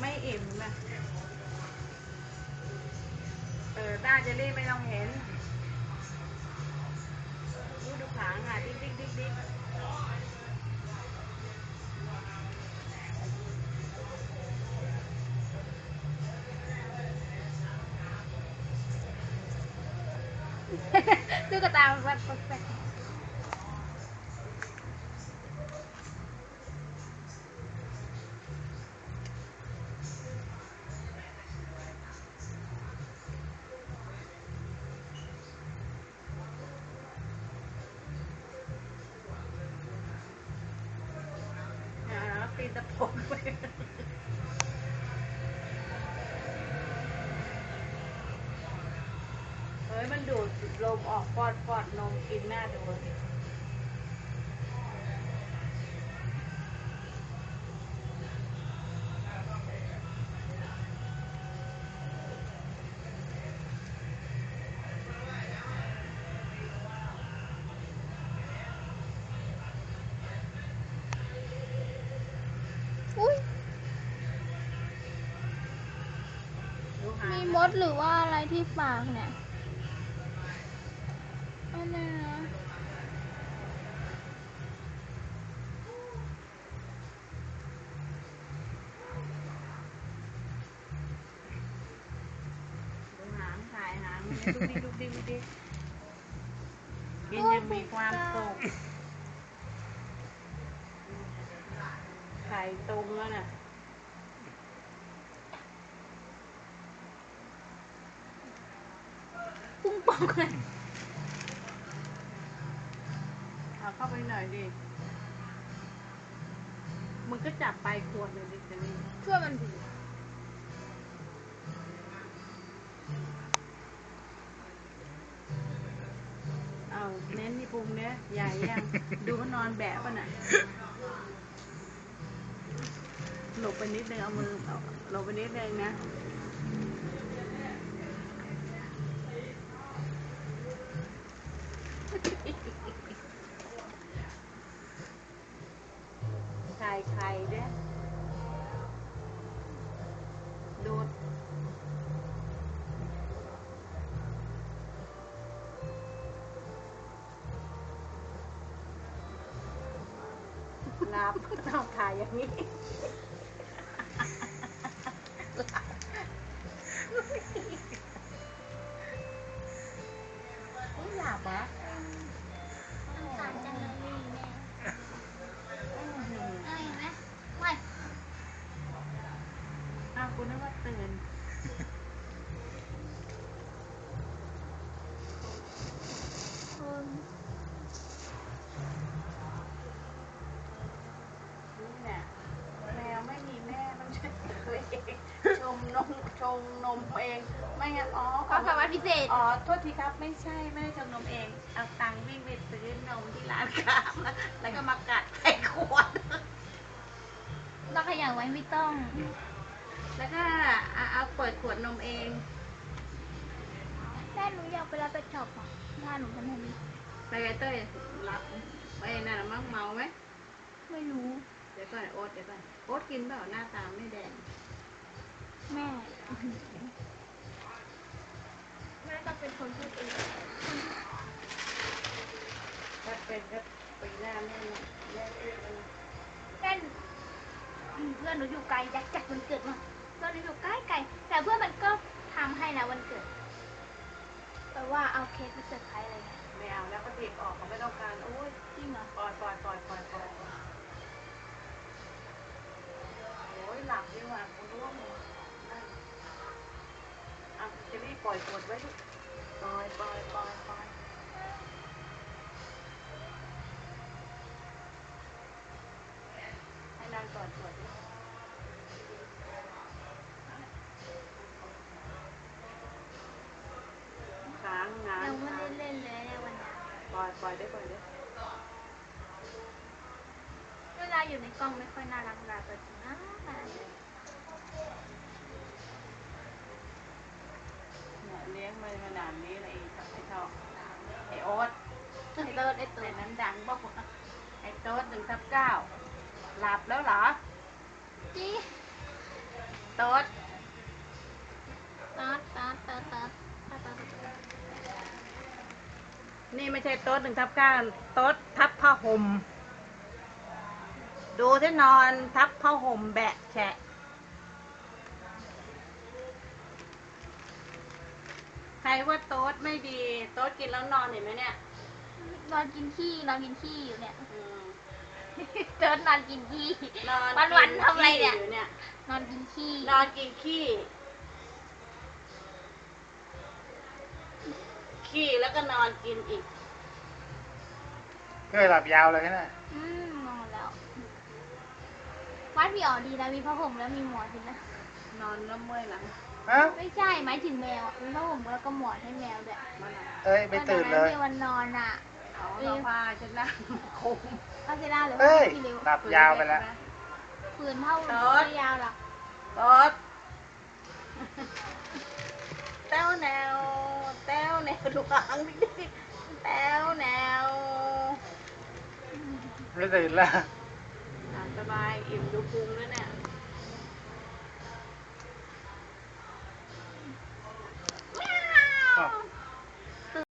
ไม่อิ่มนะเออต้าเจลลี่ไม่ต้องเห็นดูดูขางอะดิ๊กดิ๊กดิ๊กดิ๊กดูกระตาแบแว๊บ ตีนตะพกเฮ้ยมันดูดลมออกฟอดฟอดนมกินหน้าดูดิอุ้ย มีมดหรือว่าอะไรที่ปากเนี่ยอันนี้นะดูหางถ่ายหางดูดิดูดิดูดิกินยังมีความสุขไข่ตุงแล้วน่ะ ปุ้งปอง เลยเอาเข้าไปหน่อยดิ มึงก็จับไปขวดเลยดิจะนี่ช่วยมันดีเอาเน้นที่พุงเนี้ยใหญ่ยัง ดูมันนอนแบะป่ะน่ะ หลบไปนิดนึงเอามือเอาหลบไปนิดนึงนะับต้องถ่ายอย่างนี้ไม่หลับอะต่างจังเลยแม่อื้อหืออะไรไหมไม่อาวคุณนึกว่าตื่น งนมเอง ไม่งั้นอ๋อความสามารถพิเศษ อ๋อโทษทีครับไม่ใช่ไม่ได้ชงนมเองเอาตังค์วิ่งไปซื้อนมที่ร้านค้ามาแล้วก็มากัดใส่ขวด ต้องขยันไว้ไม่ต้อง แล้วก็เอาเอาเปิดขวดนมเอง แม่หนูอยากไปรับไปช็อปอะบ้านหนูเป็นอะไรไปไงเต้ยรับไปนั่นน่ะมั่งเมาไหม ไม่รู้ เดี๋ยวก่อนโอ๊ตเดี๋ยวก่อนโอ๊ตกินเปล่าหน้าตาไม่แดงแม่ แม่ต้องเป็นคนพูดเองถ้าเป็นก็ปีหน้าแม่นะแม่เอ้ยนะแม่เพื่อนหนูอยู่ไกลอยากจัดวันเกิดมาเพื่อนหนูอยู่ใกล้ไกลแต่เพื่อนมันก็ทำให้นะวันเกิดแต่ว่าเอาเค้กไปเซอร์ไพรส์อะไรเงี้ยไม่เอาแล้วก็เด็กออกเขาไม่ต้องการโอ้ยจริงเหรอปล่อยปล่อย ล่อยขวดไว้ลูกปล่อยปล่อยปล่อยปล่อยให้นางกอดขวดดิค้างงานยังไม่ค้าได้งเล่นเลยในวันนี้ปล่อยปล่อยได้ปล่อยได้เวลาอยู่ในกล้องไม่ค่อยน่ารักเวลาตัวจริงน่ารัก ยขนาดนี้เลยไอ้ทอบไอ้โอ๊ตไอ้เลิศไอ้ตื่นนั้นดังบ้าไอ้โต๊ดหนึ่งทับเก้าหลับแล้วเหรอจีโต๊ดโต๊ดโต๊ดโต๊ดโต๊ดนี่ไม่ใช่โต๊ดหนึ่งทับเก้าโต๊ดทับผ้าห่มดูที่นอนทับผ้าห่มแบะแฉะ ใครว่าโต๊ะไม่ดี โต๊ะกินแล้วนอนเห็นไหมเนี่ย นอนกินขี้นอนกินขี้อยู่เนี่ยอืมเดินนอนกินขี้ นอนวันวันๆทำอะไรเนี่ย กิขี้เนี่ย นอนกินขี้นอนกินขี้ ขี้แล้วก็นอนกินอีกเคยหลับยาวเลยนะอืมนอนแล้ววัดพี่อ๋อดีนะมีผ้าห่มแล้วมีหมอนด้วยนะนอนแล้วเมื่อยหลัง ฮะ ไม่ใช่หมายถึงแมวอะมีผ้าห่มแล้วก็หมอนให้แมวด้วยมันอะเอ้ยไม่ตื่นเลย ตอวันนอนอะเอาเราผ้าฉันนั่งคุม ก็จะได้หรือเฮ้ว่ายพี่ริวหลับยาวไปแล้ว ปืนเท่าโต๊ะไม่ยาวหรอกโต๊ะแต้วแนวแต้วแนวดูหางดิแต้วแนวไม่ตื่นแล้วอะสบายอิ่มดูพุงด้วยเนี่ย